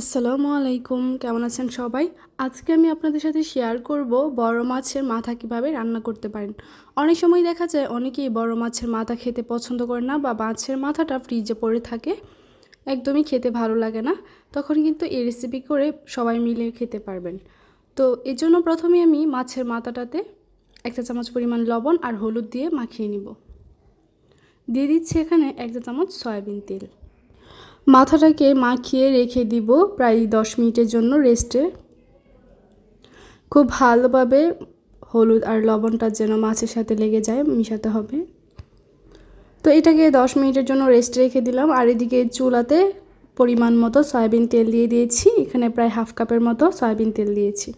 আসসালামু আলাইকুম, কেমন আছেন সবাই? আজকে আমি আপনাদের সাথে শেয়ার করব বড় মাছের মাথা কীভাবে রান্না করতে পারেন। অনেক সময় দেখা যায় অনেকেই বড় মাছের মাথা খেতে পছন্দ করে না বা মাছের মাথাটা ফ্রিজে পড়ে থাকে, একদমই খেতে ভালো লাগে না। তখন কিন্তু এই রেসিপি করে সবাই মিলে খেতে পারবেন। তো এর জন্য প্রথমে আমি মাছের মাথাটাতে এক চা চামচ পরিমাণ লবণ আর হলুদ দিয়ে মাখিয়ে নিব। দিয়ে দিচ্ছি এখানে এক চা চামচ সয়াবিন তেল। মাথাটাকে মাখিয়ে রেখে দিব প্রায় দশ মিনিটের জন্য রেস্টে। খুব ভালোভাবে হলুদ আর লবণটা যেন মাছের সাথে লেগে যায়, মিশাতে হবে। তো এটাকে দশ মিনিটের জন্য রেস্ট রেখে দিলাম। আর এদিকে চুলাতে পরিমাণ মতো সয়াবিন তেল দিয়ে দিয়েছি। এখানে প্রায় হাফ কাপের মতো সয়াবিন তেল দিয়েছি।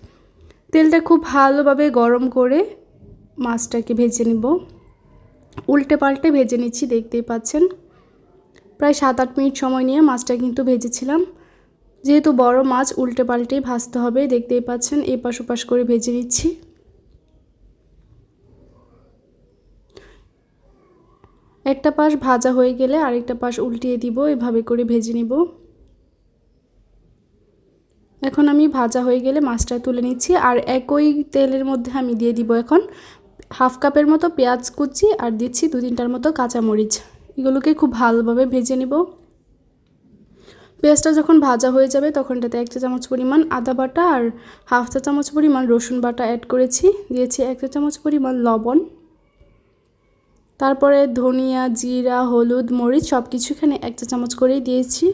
তেলটা খুব ভালোভাবে গরম করে মাছটাকে ভেজে নিব। উল্টে পাল্টে ভেজে নিচ্ছি, দেখতেই পাচ্ছেন। প্রায় সাত আট মিনিট সময় নিয়ে মাছটা কিন্তু ভেজেছিলাম। যেহেতু বড় মাছ উল্টে পাল্টেই ভাজতে হবে, দেখতেই পাচ্ছেন, এপাশ ওপাশ করে ভেজে নিচ্ছি। একটা পাশ ভাজা হয়ে গেলে আরেকটা পাশ উল্টিয়ে দিব, এভাবে করে ভেজে নিব। এখন আমি ভাজা হয়ে গেলে মাছটা তুলে নিচ্ছি, আর একই তেলের মধ্যে আমি দিয়ে দিব এখন হাফ কাপের মতো পেঁয়াজ কুচি, আর দিচ্ছি দু তিনটার মতো কাঁচামরিচ। এগুলোকে খুব ভালোভাবে ভেজে নেব। পেঁয়াজটা যখন ভাজা হয়ে যাবে তখন এটাতে এক চা চামচ পরিমাণ আদা বাটা আর হাফ চা চামচ পরিমাণ রসুন বাটা অ্যাড করেছি। দিয়েছি এক চা চামচ পরিমাণ লবণ। তারপরে ধনিয়া, জিরা, হলুদ, মরিচ সব কিছু এখানে এক চা চামচ করেই দিয়েছি।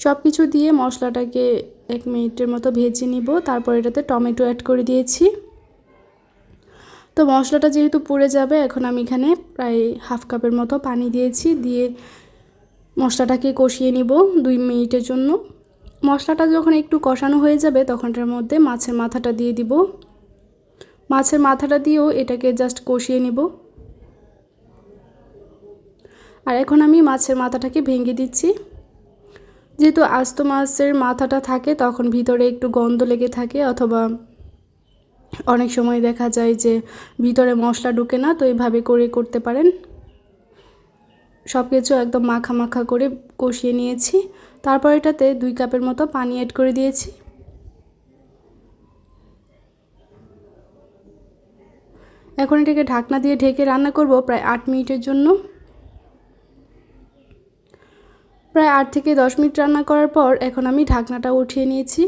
সব কিছু দিয়ে মশলাটাকে এক মিনিটের মতো ভেজে নিব। তারপর এটাতে টমেটো অ্যাড করে দিয়েছি। তো মশলাটা যেহেতু পুড়ে যাবে, এখন আমি এখানে প্রায় হাফ কাপের মতো পানি দিয়েছি, দিয়ে মশলাটাকে কষিয়ে নিব দুই মিনিটের জন্য। মশলাটা যখন একটু কষানো হয়ে যাবে, তখনটার মধ্যে মাছের মাথাটা দিয়ে দিব। মাছের মাথাটা দিয়েও এটাকে জাস্ট কষিয়ে নিব। আর এখন আমি মাছের মাথাটাকে ভেঙে দিচ্ছি। যেহেতু আস্ত মাছের মাথাটা থাকে, তখন ভিতরে একটু গন্ধ লেগে থাকে, অথবা অনেক সময় দেখা যায় যে ভিতরে মশলা ঢুকে না, তো এইভাবে করে করতে পারেন। সব কিছু একদম মাখা মাখা করে কষিয়ে নিয়েছি। তারপর এটাতে দুই কাপের মতো পানি অ্যাড করে দিয়েছি। এখন এটাকে ঢাকনা দিয়ে ঢেকে রান্না করব প্রায় আট মিনিটের জন্য। প্রায় আট থেকে দশ মিনিট রান্না করার পর এখন আমি ঢাকনাটা উঠিয়ে নিয়েছি।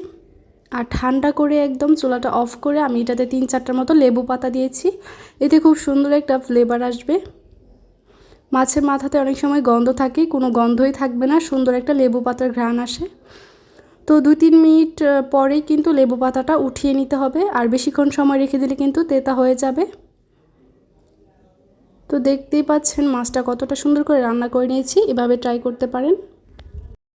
আর ঠান্ডা করে একদম চুলাটা অফ করে আমি এটাতে তিন চারটার মতো লেবু পাতা দিয়েছি। এতে খুব সুন্দর একটা ফ্লেভার আসবে। মাছের মাথাতে অনেক সময় গন্ধ থাকে, কোনো গন্ধই থাকবে না, সুন্দর একটা লেবু পাতার ঘ্রাণ আসে। তো দুই তিন মিনিট পরেই কিন্তু লেবু পাতাটা উঠিয়ে নিতে হবে, আর বেশিক্ষণ সময় রেখে দিলে কিন্তু তেতা হয়ে যাবে। তো দেখতেই পাচ্ছেন মাছটা কতটা সুন্দর করে রান্না করে নিয়েছি, এভাবে ট্রাই করতে পারেন।